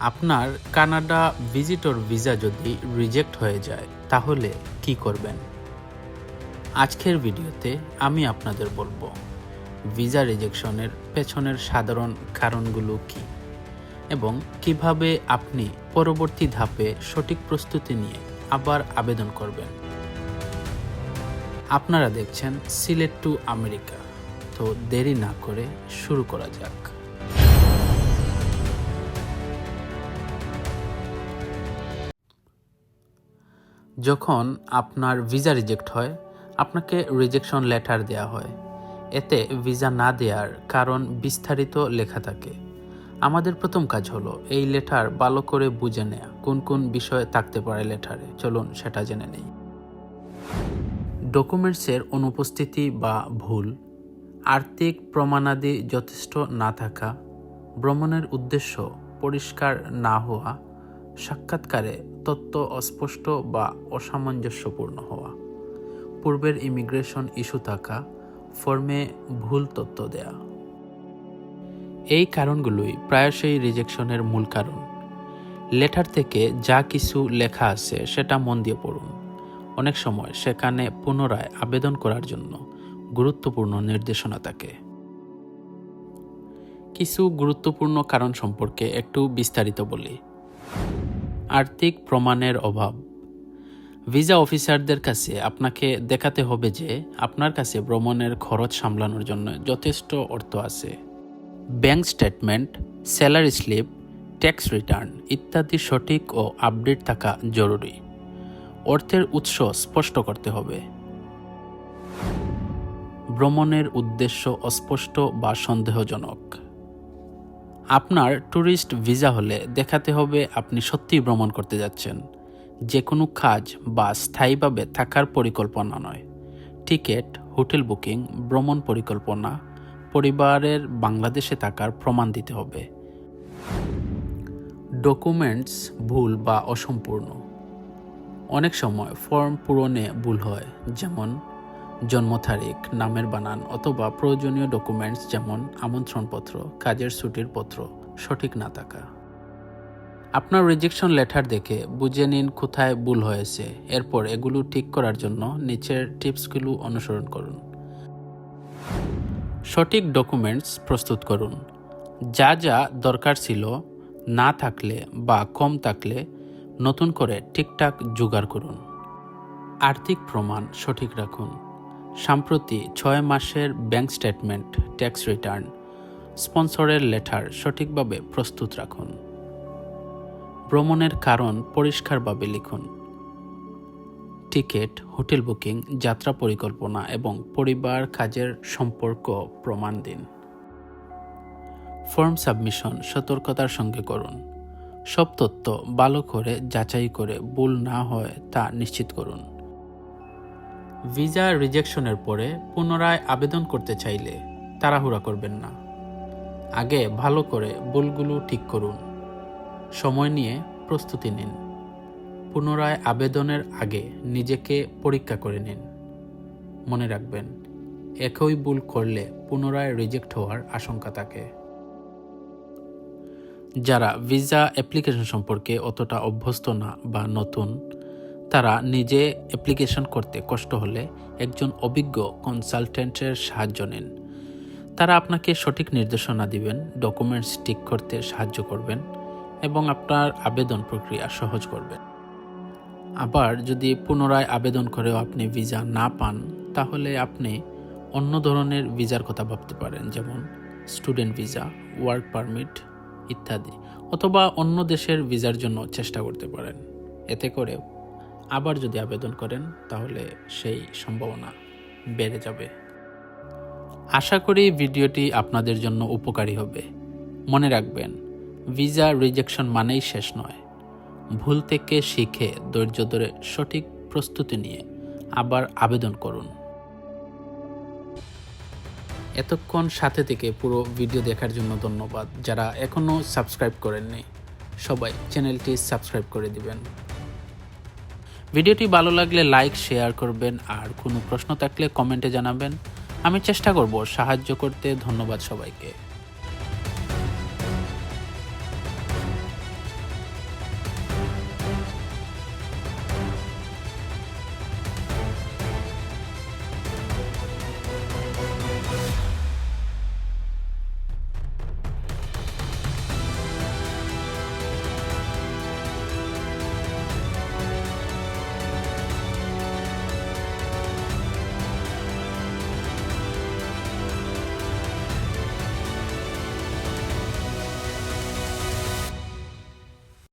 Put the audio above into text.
আপনার Canada visitor visa যদি reject হয়ে যায়, তাহলে কি করবেন? আজকের ভিডিওতে আমি আপনাদের বলব ভিসা রিজেকশনের পেছনের সাধারণ কারণগুলো কি? এবং কীভাবে আপনি পরবর্তী ধাপে সঠিক প্রস্তুতি নিয়ে আবার আবেদন করবেন। আপনারা দেখছেন সিলেট টু আমেরিকা, তো দেরি না করে শুরু করা যাক। যখন আপনার ভিসা রিজেক্ট হয়, আপনাকে রিজেকশন লেটার দেওয়া হয়। এতে ভিসা না দেওয়ার কারণ বিস্তারিত লেখা থাকে। আমাদের প্রথম কাজ হলো এই লেটার ভালো করে বুঝে নেওয়া কোন কোন বিষয় থাকতে পারে লেটারে চলুন সেটা জেনে নেই। ডকুমেন্টসের অনুপস্থিতি বা ভুল, আর্থিক প্রমাণাদি যথেষ্ট না থাকা, ভ্রমণের উদ্দেশ্য পরিষ্কার না হওয়া সাক্ষাৎকারে তথ্য অস্পষ্ট বা অসামঞ্জস্যপূর্ণ হওয়া। পূর্বের ইমিগ্রেশন ইস্যু থাকা, ফর্মে ভুল তথ্য দেয়া। এই কারণগুলোই প্রায়শই রিজেকশনের মূল কারণ। লেটার থেকে যা কিছু লেখা আছে সেটা মন দিয়ে পড়ুন। অনেক সময় সেখানে পুনরায় আবেদন করার জন্য গুরুত্বপূর্ণ নির্দেশনা থাকে। কিছু গুরুত্বপূর্ণ কারণ সম্পর্কে একটু বিস্তারিত বলি। আর্থিক প্রমাণের অভাব। ভিসা অফিসারদের কাছে আপনাকে দেখাতে হবে যে আপনার কাছে ভ্রমণের খরচ সামলানোর জন্য যথেষ্ট অর্থ আছে। Bank statement, salary slip, tax return ইত্যাদি সঠিক ও আপডেট থাকা জরুরি। অর্থের উৎস স্পষ্ট করতে হবে। ভ্রমণের উদ্দেশ্য অস্পষ্ট বা সন্দেহজনক। আপনার ট্যুরিস্ট ভিসা হলে দেখাতে হবে আপনি সত্যিই ভ্রমণ করতে যাচ্ছেন। যে কোনো কাজ বা স্থায়ীভাবে থাকার পরিকল্পনা নয়। টিকিট, হোটেল বুকিং, ভ্রমণ পরিকল্পনা, পরিবারের বাংলাদেশে থাকার প্রমাণ দিতে হবে। ডকুমেন্টস ভুল বা অসম্পূর্ণ। অনেক সময় ফর্ম পূরণে ভুল হয়, যেমন জন্ম তারিখ, নামের বানান অথবা প্রয়োজনীয় ডকুমেন্টস যেমন আমন্ত্রণপত্র, কাজের ছুটির পত্র, সঠিক না থাকা। আপনার রিজেকশন লেটার দেখে বুঝে নিন কোথায় ভুল হয়েছে। এরপর এগুলো ঠিক করার জন্য নিচের টিপসগুলো অনুসরণ করুন। সঠিক ডকুমেন্টস প্রস্তুত করুন। যা যা দরকার ছিল, না থাকলে বা কম থাকলে নতুন করে ঠিকঠাক জোগাড় করুন। আর্থিক প্রমাণ সঠিক রাখুন। সাম্প্রতি ছয় মাসের ব্যাংক স্টেটমেন্ট ট্যাক্স রিটার্ন স্পন্সরের লেটার সঠিকভাবে প্রস্তুত রাখুন। ভ্রমণের কারণ পরিষ্কারভাবে লিখুন। টিকিট, হোটেল বুকিং, যাত্রা পরিকল্পনা এবং পরিবার কাজের সম্পর্ক প্রমাণ দিন। ফর্ম সাবমিশন সতর্কতার সঙ্গে করুন। সব তথ্য ভালো করে যাচাই করে ভুল না হয় তা নিশ্চিত করুন। ভিসা রিজেকশনের পরে পুনরায় আবেদন করতে চাইলে তাড়াহুড়া করবেন না। আগে ভালো করে ভুলগুলো ঠিক করুন। সময় নিয়ে প্রস্তুতি নিন। পুনরায় আবেদনের আগে নিজেকে পরীক্ষা করে নিন। মনে রাখবেন, একই ভুল করলে পুনরায় রিজেক্ট হওয়ার আশঙ্কা থাকে। যারা ভিসা অ্যাপ্লিকেশন সম্পর্কে অতটা অভ্যস্ত না বা নতুন তারা নিজে অ্যাপ্লিকেশন করতে কষ্ট হলে একজন অভিজ্ঞ কনসালটেন্টের সাহায্য নিন। তারা আপনাকে সঠিক নির্দেশনা দিবেন ডকুমেন্টস ঠিক করতে সাহায্য করবেন এবং আপনার আবেদন প্রক্রিয়া সহজ করবেন। আবার যদি পুনরায় আবেদন করেও আপনি ভিসা না পান, তাহলে আপনি অন্য ধরনের ভিসার কথা ভাবতে পারেন, যেমন স্টুডেন্ট ভিসা ওয়ার্ক পারমিট ইত্যাদি, অথবা অন্য দেশের ভিসার জন্য চেষ্টা করতে পারেন। এতে করে আবার যদি আবেদন করেন, তাহলে সেই সম্ভাবনা বেড়ে যাবে। আশা করি ভিডিওটি আপনাদের জন্য উপকারী হবে। মনে রাখবেন, ভিসা রিজেকশন মানেই শেষ নয়। ভুল থেকে শিখে ধৈর্য ধরে সঠিক প্রস্তুতি নিয়ে আবার আবেদন করুন। এতক্ষণ সাথে থেকে পুরো ভিডিও দেখার জন্য ধন্যবাদ। যারা এখনও সাবস্ক্রাইব করেননি, সবাই চ্যানেলটি সাবস্ক্রাইব করে দিবেন। ভিডিওটি ভালো লাগলে লাইক শেয়ার করবেন আর কোনো প্রশ্ন থাকলে কমেন্টে জানাবেন। আমি চেষ্টা করব সাহায্য করতে। ধন্যবাদ সবাইকে।